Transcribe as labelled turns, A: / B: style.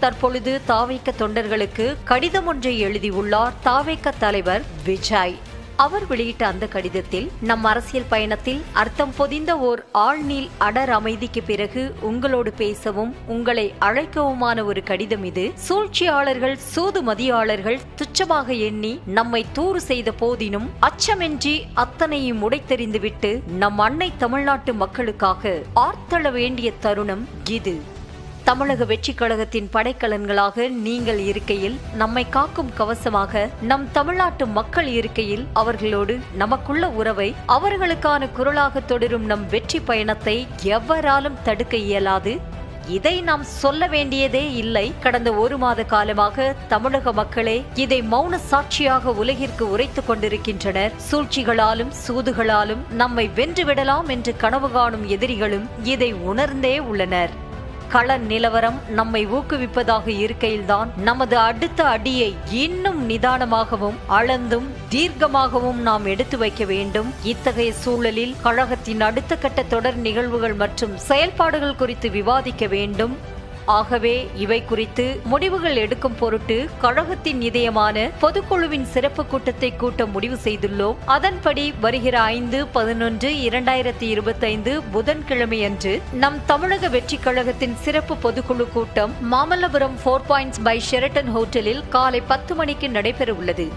A: தற்பொழுது தாவேக்க தொண்டர்களுக்கு கடிதம் ஒன்றை எழுதியுள்ளார் தாவேக்க தலைவர் விஜய். அவர் வெளியிட்ட அந்த கடிதத்தில் நம் அரசியல் பயணத்தில் அர்த்தம் பொதிந்த ஓர் ஆழ்நீள் அடர் அமைதிக்கு பிறகு உங்களோடு பேசவும் உங்களை அழைக்கவுமான ஒரு கடிதம் இது. சூழ்ச்சியாளர்கள் சூதுமதியாளர்கள் துச்சமாக எண்ணி நம்மை தூறு செய்த போதினும் அச்சமின்றி அத்தனையும் உடைத்தெறிந்துவிட்டு நம் அன்னை தமிழ்நாட்டு மக்களுக்காக ஆர்த்தள வேண்டிய தருணம் இது. தமிழக வெற்றி கழகத்தின் படைக்கலன்களாக நீங்கள் இருக்கையில் நம்மை காக்கும் கவசமாக நம் தமிழ்நாட்டு மக்கள் இருக்கையில் அவர்களோடு நமக்குள்ள உறவை அவர்களுக்கான குரலாக தொடரும் நம் வெற்றி பயணத்தை எவராலும் தடுக்க இயலாது. இதை நாம் சொல்ல வேண்டியதே இல்லை. கடந்த ஒரு மாத காலமாக தமிழக மக்களே இதை மௌன சாட்சியாக உலகிற்கு உரைத்துக் கொண்டிருக்கின்றனர். சூழ்ச்சிகளாலும் சூதுகளாலும் நம்மை வென்றுவிடலாம் என்று கனவு காணும் எதிரிகளும் இதை உணர்ந்தே உள்ளனர். கள நிலவரம் நம்மை ஊக்குவிப்பதாக இருக்கையில்தான் நமது அடுத்த அடியை இன்னும் நிதானமாகவும் அளந்தும் தீர்க்கமாகவும் நாம் எடுத்து வைக்க வேண்டும். இத்தகைய சூழலில் கழகத்தின் அடுத்த கட்ட தொடர் நிகழ்வுகள் மற்றும் செயல்பாடுகள் குறித்து விவாதிக்க வேண்டும். ஆகவே இவை குறித்து முடிவுகள் எடுக்கும் பொருட்டு கழகத்தின் இதயமான பொதுக்குழுவின் சிறப்பு கூட்டத்தை கூட்ட முடிவு செய்துள்ளோம். அதன்படி வருகிற ஐந்து பதினொன்று இரண்டாயிரத்தி இருபத்தைந்து புதன்கிழமை அன்று நம் தமிழக வெற்றி கழகத்தின் சிறப்பு பொதுக்குழு கூட்டம் Mamallapuram four points by Sheraton ஹோட்டலில் காலை பத்து மணிக்கு நடைபெற உள்ளது